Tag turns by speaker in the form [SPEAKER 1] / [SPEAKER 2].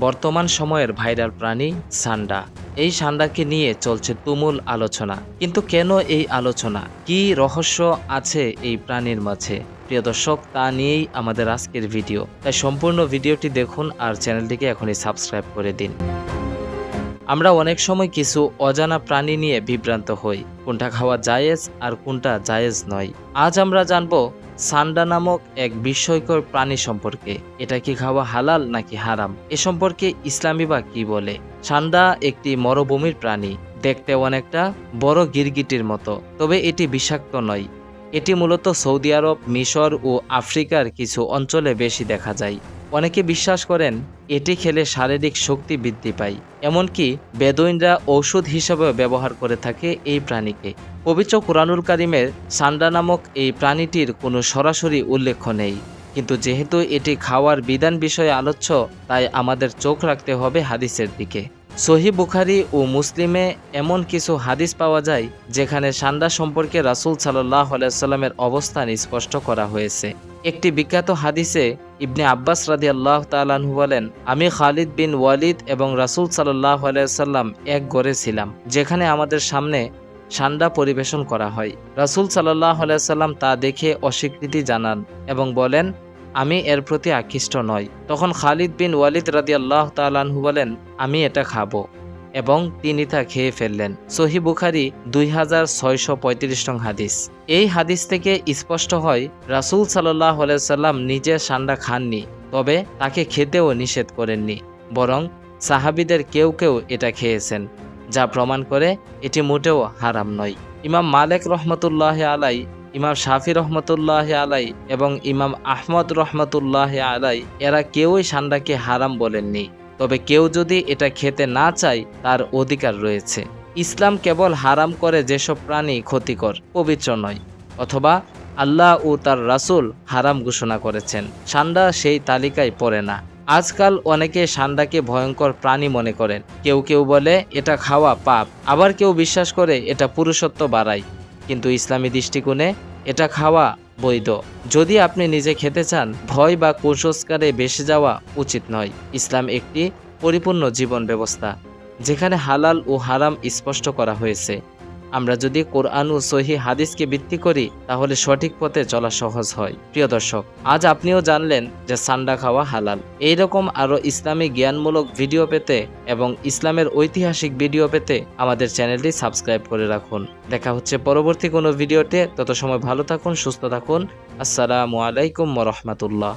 [SPEAKER 1] বর্তমান সময়ের ভাইরাল প্রাণী সান্ডা। এই সান্ডাকে নিয়ে চলছে তুমুল আলোচনা। কিন্তু কেন এই আলোচনা? কি রহস্য আছে এই প্রাণীর মাঝে? প্রিয় দর্শক, তা নিয়েই আমাদের আজকের ভিডিও। তাই সম্পূর্ণ ভিডিওটি দেখুন আর চ্যানেলটিকে এখনই সাবস্ক্রাইব করে দিন। আমরা অনেক সময় কিছু অজানা প্রাণী নিয়ে বিভ্রান্ত হই। কোনটা খাওয়া জায়েজ আর কোনটা জায়েজ নয়। আজ আমরা জানব সান্ডা নামক এক বিস্ময়কর প্রাণী সম্পর্কে। এটা কি খাওয়া হালাল নাকি হারাম? এ সম্পর্কে ইসলামী বা কি বলে? সান্ডা একটি মরুভূমির প্রাণী, দেখতে অনেকটা বড় গিরগিটির মতো, তবে এটি বিষাক্ত নয়। এটি মূলত সৌদি আরব, মিশর ও আফ্রিকার কিছু অঞ্চলে বেশি দেখা যায়। অনেকে বিশ্বাস করেন এটি খেলে শারীরিক শক্তি বৃদ্ধি পায়, এমনকি বেদুইনরা ঔষধ হিসেবে ব্যবহার করে থাকে এই প্রাণীকে। পবিত্র কোরআনুল কারিমের সান্ডা নামক এই প্রাণীটির কোনো সরাসরি উল্লেখ নেই, কিন্তু যেহেতু এটি খাওয়ার বিধান বিষয়ে আলোচ্য, তাই আমাদের চোখ রাখতে হবে হাদিসের দিকে। সহি বুখারি ও মুসলিমে এমন কিছু হাদিস পাওয়া যায় যেখানে সান্দা সম্পর্কে রাসুল সাল্লাহ আলাইস্লামের অবস্থান স্পষ্ট করা হয়েছে। একটি বিখ্যাত হাদিসে ইবনে আব্বাস রাদি আল্লাহ তালাহু বলেন, আমি খালিদ বিন ওয়ালিদ এবং রাসুল সাল্লাহ আলাইসাল্লাম এক গড়ে ছিলাম, যেখানে আমাদের সামনে সান্ডা পরিবেশন করা হয়। রাসুল সাল্লাহ আলাইসাল্লাম তা দেখে অস্বীকৃতি জানান এবং বলেন আমি এর প্রতি আকৃষ্ট নই। তখন খালিদ বিন ওয়ালিদ রাদি আল্লাহ তালাহু বলেন, আমি এটা খাব। এবং তিনি তা খেয়ে ফেললেন। সহি বুখারি দুই হাজার ছয়শো পঁয়ত্রিশ নং হাদিস। এই হাদিস থেকে স্পষ্ট হয়, রাসুল সাল্লাহ সাল্লাম নিজে সান্ডা খাননি, তবে তাকে খেতেও নিষেধ করেননি, বরং সাহাবিদের কেউ কেউ এটা খেয়েছেন, যা প্রমাণ করে এটি মোটেও হারাম নয়। ইমাম মালেক রহমতুল্লাহ আলাই ইমাম শাফি রহমতুল্লাহ আলাই এবং ইমাম আহমদ রহমতুল্লাহ আলাই, এরা কেউই সান্ডাকে হারাম বলেননি। তবে কেউ যদি এটা খেতে না চায়, তার অধিকার রয়েছে। ইসলাম কেবল হারাম করে যেসব প্রাণী ক্ষতিকর, পবিত্র নয়, অথবা আল্লাহ ও তার রাসূল হারাম ঘোষণা করেছেন। সান্ডা সেই তালিকায় পড়ে না। আজকাল অনেকে সান্ডাকে ভয়ঙ্কর প্রাণী মনে করেন। কেউ কেউ বলে, এটা খাওয়া পাপ। আবার কেউ বিশ্বাস করে, এটা পুরুষত্ব বাড়ায় কিন্তু ইসলামী দৃষ্টিকোণে এটা খাওয়া বৈধ। যদি আপনি নিজে খেতে চান, ভয় বা কুসংস্কারে বেসে যাওয়া উচিত নয়। ইসলাম একটি পরিপূর্ণ জীবন ব্যবস্থা, যেখানে হালাল ও হারাম স্পষ্ট করা হয়েছে। আমরা যদি কোরআন ও সহি হাদিসকে ভিত্তি করি, তাহলে সঠিক পথে চলা সহজ হয়। প্রিয় দর্শক, আজ আপনিও জানলেন যে সান্ডা খাওয়া হালাল। এইরকম আরও ইসলামী জ্ঞানমূলক ভিডিও পেতে এবং ইসলামের ঐতিহাসিক ভিডিও পেতে আমাদের চ্যানেলটি সাবস্ক্রাইব করে রাখুন। দেখা হচ্ছে পরবর্তী কোনো ভিডিওতে। তত সময় ভালো থাকুন, সুস্থ থাকুন। আসসালামু আলাইকুম রহমতুল্লাহ।